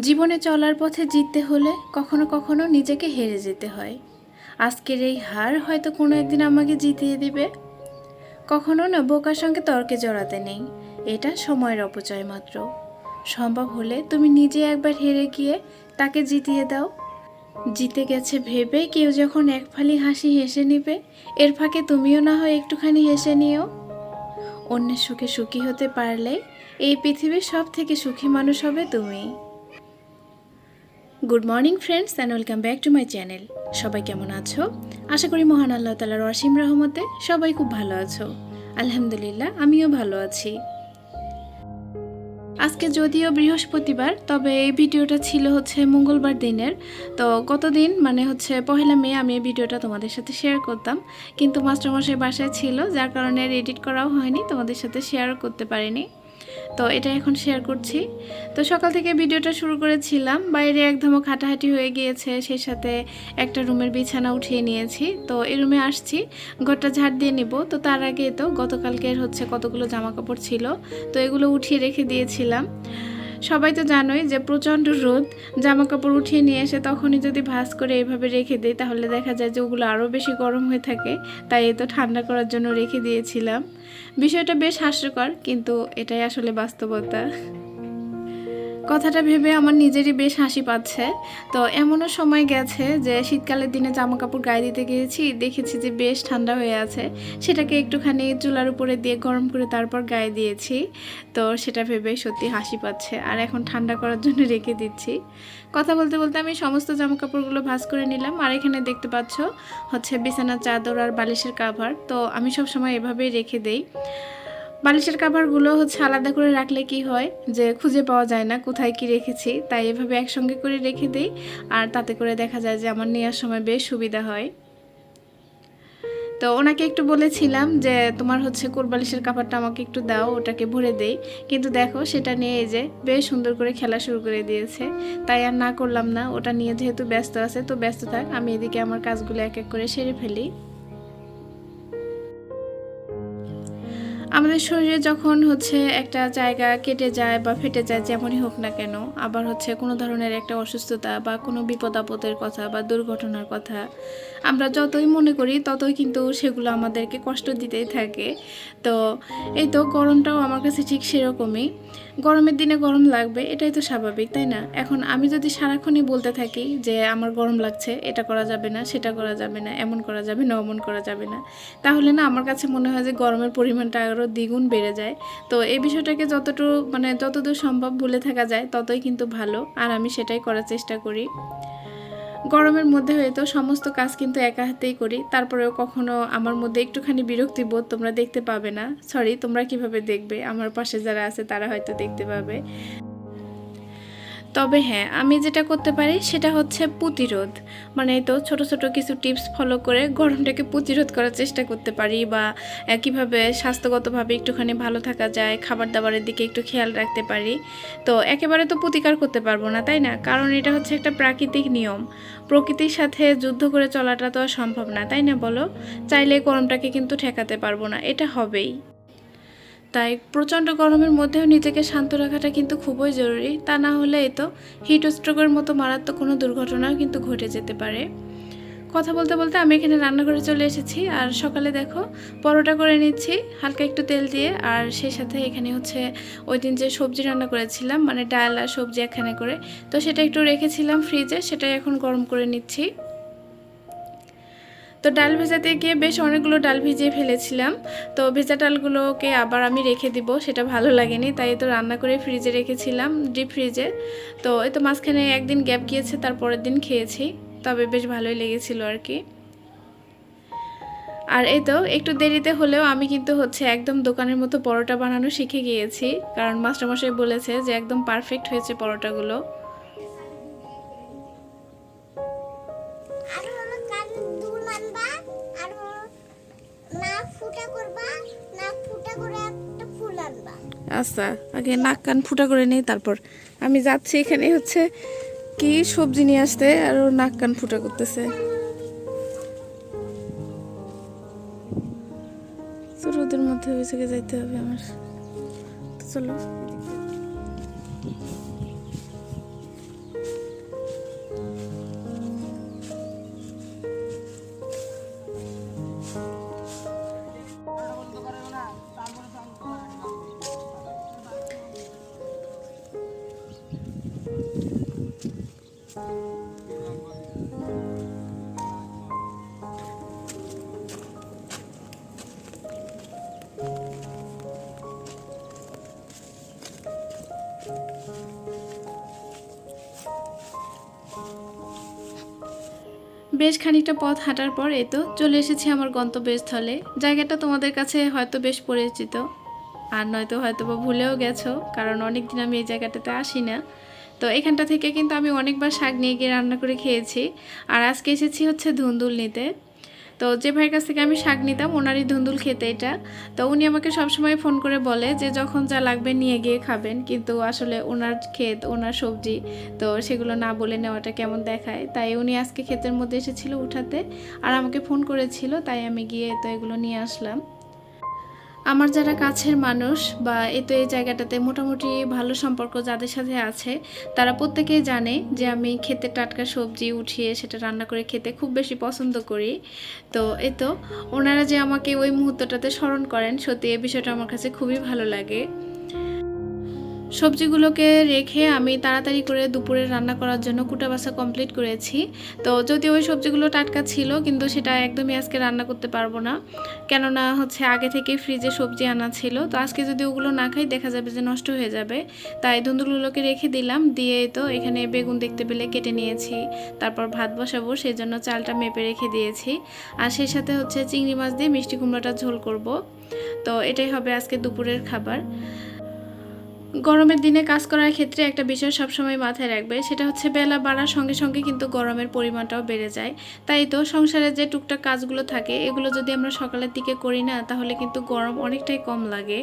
জীবনে চলার পথে জিততে হলে কখনো কখনো নিজেকে হেরে যেতে হয়। আজকের এই হার হয়তো কোনো একদিন আমাকে জিতিয়ে দিবে। কখনো না বোকার সঙ্গে তর্কে জড়াতে নেই। এটা সময়ের অপচয় মাত্র। সম্ভব হলে তুমি নিজে একবার হেরে গিয়ে তাকে জিতিয়ে দাও। জিতে গেছে ভেবে কেউ যখন এক ফালি হাসি হেসে নিবে, এর ফাঁকে তুমিও না হয় একটুখানি হেসে নিও। অন্যের সুখে সুখী হতে পারলে এই পৃথিবীর সব থেকে সুখী মানুষ হবে তুমি। Good morning friends and welcome back to my channel সবাই কেমন আছো? আশা করি মহান আল্লাহ তালার অসীম রহমতে সবাই খুব ভালো আছো। আলহামদুলিল্লাহ, আমিও ভালো আছি। আজকে যদিও বৃহস্পতিবার, তবে এই ভিডিওটা ছিল হচ্ছে মঙ্গলবার দিনের। তো গতদিন মানে হচ্ছে পহেলা মে, আমি এই ভিডিওটা তোমাদের সাথে শেয়ার করতাম। কিন্তু মাস্টারমশাই বাসায় ছিল, যার কারণে এডিট করাও হয়নি, তোমাদের সাথে শেয়ারও করতে পারিনি। তো এটা এখন শেয়ার করছি। তো সকাল থেকে ভিডিওটা শুরু করেছিলাম, বাইরে একদম খাটাহাটি হয়ে গিয়েছে, সেই সাথে একটা রুমের বিছানা উঠিয়ে নিয়েছি। তো এই রুমে আসছি, ঘরটা ঝাড় দিয়ে নিব। তো তার আগে তো গতকালকের হচ্ছে কতগুলো জামা কাপড় ছিল, তো এগুলো উঠিয়ে রেখে দিয়েছিলাম। সবাই তো জানোই যে প্রচণ্ড রোদ জামা কাপড় উঠিয়ে নিয়ে এসে তখনই যদি ভাঁজ করে এইভাবে রেখে দিই, তাহলে দেখা যায় যে ওগুলো আরও বেশি গরম হয়ে থাকে। তাই এ তো ঠান্ডা করার জন্য রেখে দিয়েছিলাম। বিষয়টা বেশ হাস্যকর কিন্তু এটাই আসলে বাস্তবতা। কথাটা ভেবে আমার নিজেরই বেশ হাসি পাচ্ছে। তো এমনও সময় গেছে যে শীতকালের দিনে জামা কাপড় গায়ে দিতে গিয়েছি, দেখেছি যে বেশ ঠান্ডা হয়ে আছে। সেটাকে একটুখানি চুলার উপরে দিয়ে গরম করে তারপর গায়ে দিয়েছি। তো সেটা ভেবে সত্যি হাসি পাচ্ছে। আর এখন ঠান্ডা করার জন্য রেখে দিচ্ছি। কথা বলতে বলতে আমি সমস্ত জামা কাপড়গুলো ভাঁজ করে নিলাম। আর এখানে দেখতে পাচ্ছ হচ্ছে বিছানার চাদর আর বালিশের কাভার তো আমি সব সময় এভাবেই রেখে দেই। বালিশের কাভারগুলো হচ্ছে আলাদা করে রাখলে কি হয়? যে খুঁজে পাওয়া যায় না কোথায় কি রেখেছি, তাই এভাবে একসঙ্গে করে রেখে দিই, আর তাতে করে দেখা যায় যে আমার নেওয়ার সময় বেশ সুবিধা হয়। তো ওনাকে একটু বলেছিলাম যে, তোমার হচ্ছে কোরবালিশের কাপড়টা আমাকে একটু দাও, ওটাকে ভরে দেই। কিন্তু দেখো সেটা নিয়ে এই যে বেশ সুন্দর করে খেলা শুরু করে দিয়েছে। তাই আর না করলাম না, ওটা নিয়ে যেহেতু ব্যস্ত আছে, তো ব্যস্ত থাক, আমি এদিকে আমার কাজগুলো এক এক করে সেরে ফেলি। আমাদের শরীরে যখন হচ্ছে একটা জায়গা কেটে যায় বা ফেটে যায়, যেমনই হোক না কেন, আবার হচ্ছে কোনো ধরনের একটা অসুস্থতা বা কোনো বিপদ আপদের কথা বা দুর্ঘটনার কথা, আমরা যতই মনে করি ততই কিন্তু সেগুলো আমাদেরকে কষ্ট দিতেই থাকে। তো এই তো গরমটাও আমার কাছে ঠিক সেরকমই। গরমের দিনে গরম লাগবে, এটাই তো স্বাভাবিক, তাই না? এখন আমি যদি সারাক্ষণই বলতে থাকি যে আমার গরম লাগছে, এটা করা যাবে না, সেটা করা যাবে না, এমন করা যাবে না অমন করা যাবে না, তাহলে না আমার কাছে মনে হয় যে গরমের পরিমাণটা আরও দ্বিগুণ বেড়ে যায়। তো এই বিষয়টাকে যতটুকু মানে যতদূর সম্ভব ভুলে থাকা যায়, ততই কিন্তু ভালো। আর আমি সেটাই করার চেষ্টা করি। গরমের মধ্যে হয়তো সমস্ত কাজ কিন্তু একা হাতেই করি। তারপরেও কখনো আমার মধ্যে একটুখানি বিরক্তি বোধ তোমরা দেখতে পাবে না। সরি তোমরা কীভাবে দেখবে? আমার পাশে যারা আছে, তারা হয়তো দেখতে পাবে। তবে হ্যাঁ আমি যেটা করতে পারি সেটা হচ্ছে প্রতিরোধ। মানে তো ছোট ছোট কিছু টিপস ফলো করে গরমটাকে প্রতিরোধ করার চেষ্টা করতে পারি বা কীভাবে স্বাস্থ্যগতভাবে একটুখানি ভালো থাকা যায় খাবার দাবারের দিকে একটু খেয়াল রাখতে পারি। তো একেবারে তো প্রতিকার করতে পারব না, তাই না? কারণ এটা হচ্ছে একটা প্রাকৃতিক নিয়ম। প্রকৃতির সাথে যুদ্ধ করে চলাটা তো আর সম্ভব না, তাই না বলো? চাইলে গরমটাকে কিন্তু ঠেকাতে পারব না, এটা হবেই। তাই প্রচণ্ড গরমের মধ্যেও নিজেকে শান্ত রাখাটা কিন্তু খুবই জরুরি। তা না হলে এই তো হিট স্ট্রোকের মতো মারাত্মক কোনো দুর্ঘটনাও কিন্তু ঘটে যেতে পারে। কথা বলতে বলতে আমি এখানে রান্নাঘরে চলে এসেছি। আর সকালে দেখো, পরোটা করে নিচ্ছি, হালকা একটু তেল দিয়ে। আর সেই সাথে এখানে হচ্ছে ওই দিন যে সবজি রান্না করেছিলাম মানে ডাল আর সবজি একখানে করে। তো সেটা একটু রেখেছিলাম ফ্রিজে সেটাই এখন গরম করে নিচ্ছি। তো ডাল ভেজাতে গিয়ে বেশ অনেকগুলো ডাল ভিজিয়ে ফেলেছিলাম। তো ভেজা ডালগুলোকে আবার আমি রেখে দিব, সেটা ভালো লাগেনি, তাই তো রান্না করে ফ্রিজে রেখেছিলাম ডিপ ফ্রিজে তো এই তো মাঝখানে একদিন গ্যাপ গিয়েছে, তার পরের দিন খেয়েছি, তবে বেশ ভালোই লেগেছিল আর কি। আর এই তো একটু দেরিতে হলেও আমি কিন্তু হচ্ছে একদম দোকানের মতো পরোটা বানানো শিখে গিয়েছি, কারণ মাস্টারমশাই বলেছে যে একদম পারফেক্ট হয়েছে পরোটাগুলো। আচ্ছা আগে নাক কান ফুটা করে নেই, তারপর আমি যাচ্ছি এখানে হচ্ছে কি সবজি নিয়ে আসতে, আর নাক কান ফুটা করতেছে। রোদের মধ্যে ওই যাইতে হবে আমার। চলো। বেশ খানিকটা পথ হাঁটার পর এ তো চলে এসেছি আমার গন্তব্যস্থলে। জায়গাটা তোমাদের কাছে হয়তো বেশ পরিচিত। আর নয়তো হয়তো বা ভুলেও গেছো, কারণ অনেক দিন আমি এই জায়গাটাতে আসি না তো এখানটা থেকে কিন্তু আমি অনেকবার শাক নিয়ে গিয়ে রান্না করে খেয়েছি। আর আজকে এসেছি হচ্ছে ধুন্দুল নিতে। তো যে ভাইয়ের কাছ থেকে আমি শাক নিতাম, ওনারই ধুন্দুল খেতে এটা। তো উনি আমাকে সবসময় ফোন করে বলে যে, যখন যা লাগবে নিয়ে গিয়ে খাবেন। কিন্তু আসলে ওনার ক্ষেত, ওনার সবজি, তো সেগুলো না বলে নেওয়াটা কেমন দেখায়? তাই উনি আজকে ক্ষেতের মধ্যে এসেছিল উঠাতে। আর আমাকে ফোন করেছিল, তাই আমি গিয়ে তো এগুলো নিয়ে আসলাম। আমার যারা কাছের মানুষ বা এ তো এই জায়গাটাতে মোটামুটি ভালো সম্পর্ক যাদের সাথে আছে, তারা প্রত্যেকেই জানে যে আমি খেতে টাটকা সবজি উঠিয়ে সেটা রান্না করে খেতে খুব বেশি পছন্দ করি। তো এ তো, ওনারা যে আমাকে ওই মুহূর্তটাতে স্মরণ করেন, সত্যি এই বিষয়টা আমার কাছে খুবই ভালো লাগে। সবজিগুলোকে রেখে আমি তাড়াতাড়ি করে দুপুরে রান্না করার জন্য কুটা বাসা কমপ্লিট করেছি। তো যদি ওই সবজিগুলো টাটকা ছিল, কিন্তু সেটা একদমই আজকে রান্না করতে পারব না। কেননা হচ্ছে আগে থেকে ফ্রিজে সবজি আনা ছিল, তো আজকে যদি ওগুলো না খাই, দেখা যাবে যে নষ্ট হয়ে যাবে। তাই ধুন্দুলগুলোকে রেখে দিলাম, দিয়ে তো এখানে বেগুন দেখতে পেলে কেটে নিয়েছি। তারপর ভাত বসাবো সেই জন্য চালটা মেপে রেখে দিয়েছি। আর সেই সাথে হচ্ছে চিংড়ি মাছ দিয়ে মিষ্টি কুমড়োটা ঝোল করব। তো এটাই হবে আজকে দুপুরের খাবার। গরমের দিনে কাজ করার ক্ষেত্রে একটা বিষয় সবসময় মাথায় রাখবে, সেটা হচ্ছে বেলা বাড়ার সঙ্গে সঙ্গে কিন্তু গরমের পরিমাণটাও বেড়ে যায়। তাই তো সংসারে যে টুকটাক কাজগুলো থাকে, এগুলো যদি আমরা সকালের দিকে করি না, তাহলে কিন্তু গরম অনেকটাই কম লাগে।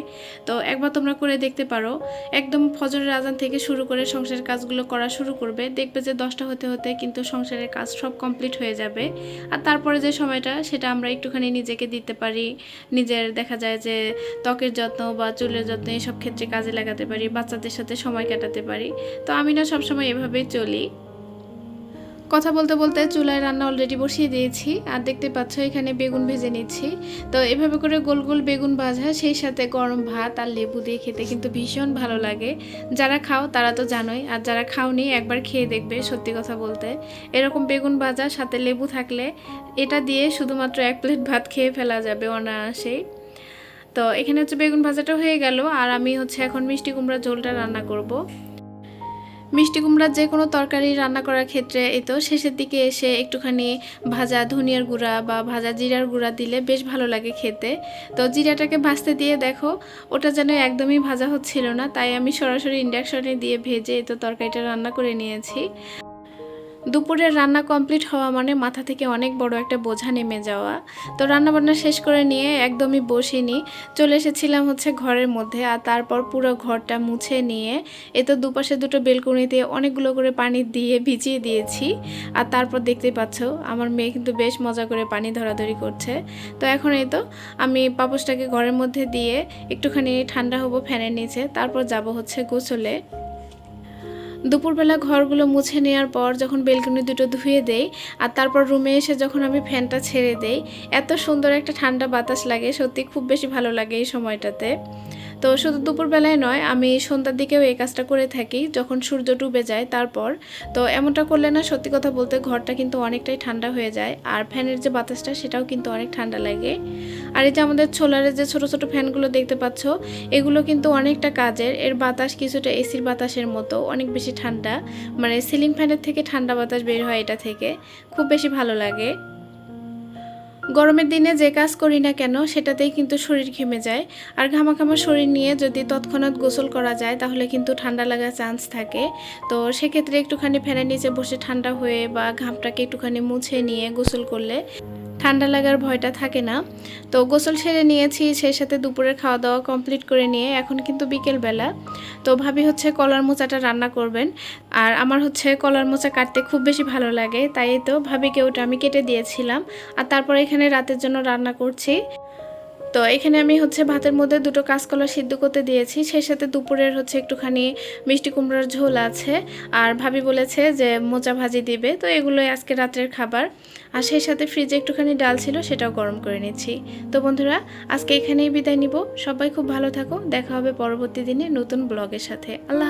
তো একবার তোমরা করে দেখতে পারো, একদম ফজরের আজান থেকে শুরু করে সংসারের কাজগুলো করা শুরু করবে, দেখবে যে দশটা হতে হতে কিন্তু সংসারের কাজ সব কমপ্লিট হয়ে যাবে। আর তারপরে যে সময়টা, সেটা আমরা একটুখানি নিজেকে দিতে পারি, নিজের দেখা যায় যে ত্বকের যত্ন বা চুলের যত্ন, এসব ক্ষেত্রে কাজে লাগাতে পারি। বাচ্চাদের সাথে সময় কাটাতে পারি। তো আমি না সবসময় এভাবেই চলি। কথা বলতে বলতে চুলায় রান্না অলরেডি বসিয়ে দিয়েছি, আর দেখতে পাচ্ছ এখানে বেগুন ভেজে নিচ্ছি। তো এভাবে করে গোল গোল বেগুন ভাজা, সেই সাথে গরম ভাত আর লেবু দিয়ে খেতে কিন্তু ভীষণ ভালো লাগে। যারা খাও তারা তো জানোই, আর যারা খাওনি একবার খেয়ে দেখবে সত্যি কথা বলতে। এরকম বেগুন ভাজা, সাথে লেবু থাকলে এটা দিয়ে শুধুমাত্র এক প্লেট ভাত খেয়ে ফেলা যাবে অনায়াসেই। তো এখানে হচ্ছে বেগুন ভাজাটা হয়ে গেল, আর আমি হচ্ছে এখন মিষ্টি কুমড়ার ঝোলটা রান্না করব। মিষ্টি কুমড়ার যে কোনো তরকারি রান্না করার ক্ষেত্রে এই তো শেষের দিকে এসে একটুখানি ভাজা ধনিয়ার গুঁড়া বা ভাজা জিরার গুঁড়া দিলে বেশ ভালো লাগে খেতে। তো জিরাটাকে ভাজতে দিয়ে দেখো, ওটা যেন একদমই ভাজা হচ্ছিল না, তাই আমি সরাসরি ইন্ডাকশনে দিয়ে ভেজে এই তো তরকারিটা রান্না করে নিয়েছি। দুপুরের রান্না কমপ্লিট হওয়া মানে মাথা থেকে অনেক বড় একটা বোঝা নেমে যাওয়া। তো রান্নাবান্না শেষ করে নিয়ে একদমই বসিনি। চলে এসেছিলাম হচ্ছে ঘরের মধ্যে আর তারপর পুরো ঘরটা মুছে নিয়ে এ তো দুপাশে দুটো বেলকনিতে অনেকগুলো করে পানি দিয়ে ভিজিয়ে দিয়েছি। আর তারপর দেখতে পাচ্ছ, আমার মেয়ে কিন্তু বেশ মজা করে পানি ধরাধরি করছে। তো এখন এই তো, আমি পাপোশটাকে ঘরের মধ্যে দিয়ে একটুখানি ঠান্ডা হব ফ্যানের নিচে, তারপর যাব হচ্ছে গোসলে। দুপুরবেলা ঘরগুলো মুছে নেওয়ার পর যখন বেলকনি দুটো ধুয়ে দেই আর তারপর রুমে এসে যখন আমি ফ্যানটা ছেড়ে দেই, এত সুন্দর একটা ঠান্ডা বাতাস লাগে, সত্যি খুব বেশি ভালো লাগে এই সময়টাতে। তো শুধু দুপুরবেলায় নয়, আমি সন্ধ্যার দিকেও এই কাজটা করে থাকি। যখন সূর্য ডুবে যায়, তারপর। তো এমনটা করলে না, সত্যি কথা বলতে ঘরটা কিন্তু অনেকটাই ঠান্ডা হয়ে যায়। আর ফ্যানের যে বাতাসটা, সেটাও কিন্তু অনেক ঠান্ডা লাগে। আর এই যে আমাদের সোলারের যে ছোট ছোট ফ্যানগুলো দেখতে পাচ্ছ, এগুলো কিন্তু অনেকটা কাজের। এর বাতাস কিছুটা এসির বাতাসের মতো, অনেক বেশি ঠান্ডা। মানে সিলিং ফ্যানের থেকে ঠান্ডা বাতাস বের হয় এটা থেকে। খুব বেশি ভালো লাগে। গরমের দিনে যে কাজ করি না কেন, সেটাতেই কিন্তু শরীর ঘেমে যায়। আর ঘামাঘামা শরীর নিয়ে যদি তৎক্ষণাৎ গোসল করা যায়, তাহলে কিন্তু ঠান্ডা লাগার চান্স থাকে। তো সেক্ষেত্রে একটুখানি ফ্যানের নিচে বসে ঠান্ডা হয়ে বা ঘামটাকে একটুখানি মুছে নিয়ে গোসল করলে ঠান্ডা লাগার ভয়টা থাকে না। তো গোসল সেরে নিয়েছি, সেই সাথে দুপুরের খাওয়া দাওয়া কমপ্লিট করে নিয়ে এখন কিন্তু বিকেলবেলা। তো ভাবি হচ্ছে কলার মোচাটা রান্না করবেন। আর আমার হচ্ছে কলার মোচা কাটতে খুব বেশি ভালো লাগে, তাই তো ভাবিকে ওটা আমি কেটে দিয়েছিলাম। আর তারপর এখানে রাতের জন্য রান্না করছি। তো এখানে আমি হচ্ছে ভাতের মধ্যে দুটো কাঁচকলা সিদ্ধ করতে দিয়েছি। সেই সাথে দুপুরের হচ্ছে একটুখানি মিষ্টি কুমড়োর ঝোল আছে। আর ভাবি বলেছে যে মোচা ভাজি দিবে। তো এগুলোই আজকে রাত্রের খাবার। আর সেই সাথে ফ্রিজে একটুখানি ডাল ছিল, সেটাও গরম করে নিচ্ছি। তো বন্ধুরা, আজকে এখানেই বিদায় নিব। সবাই খুব ভালো থাকো। দেখা হবে পরবর্তী দিনে নতুন ব্লগের সাথে। আল্লাহ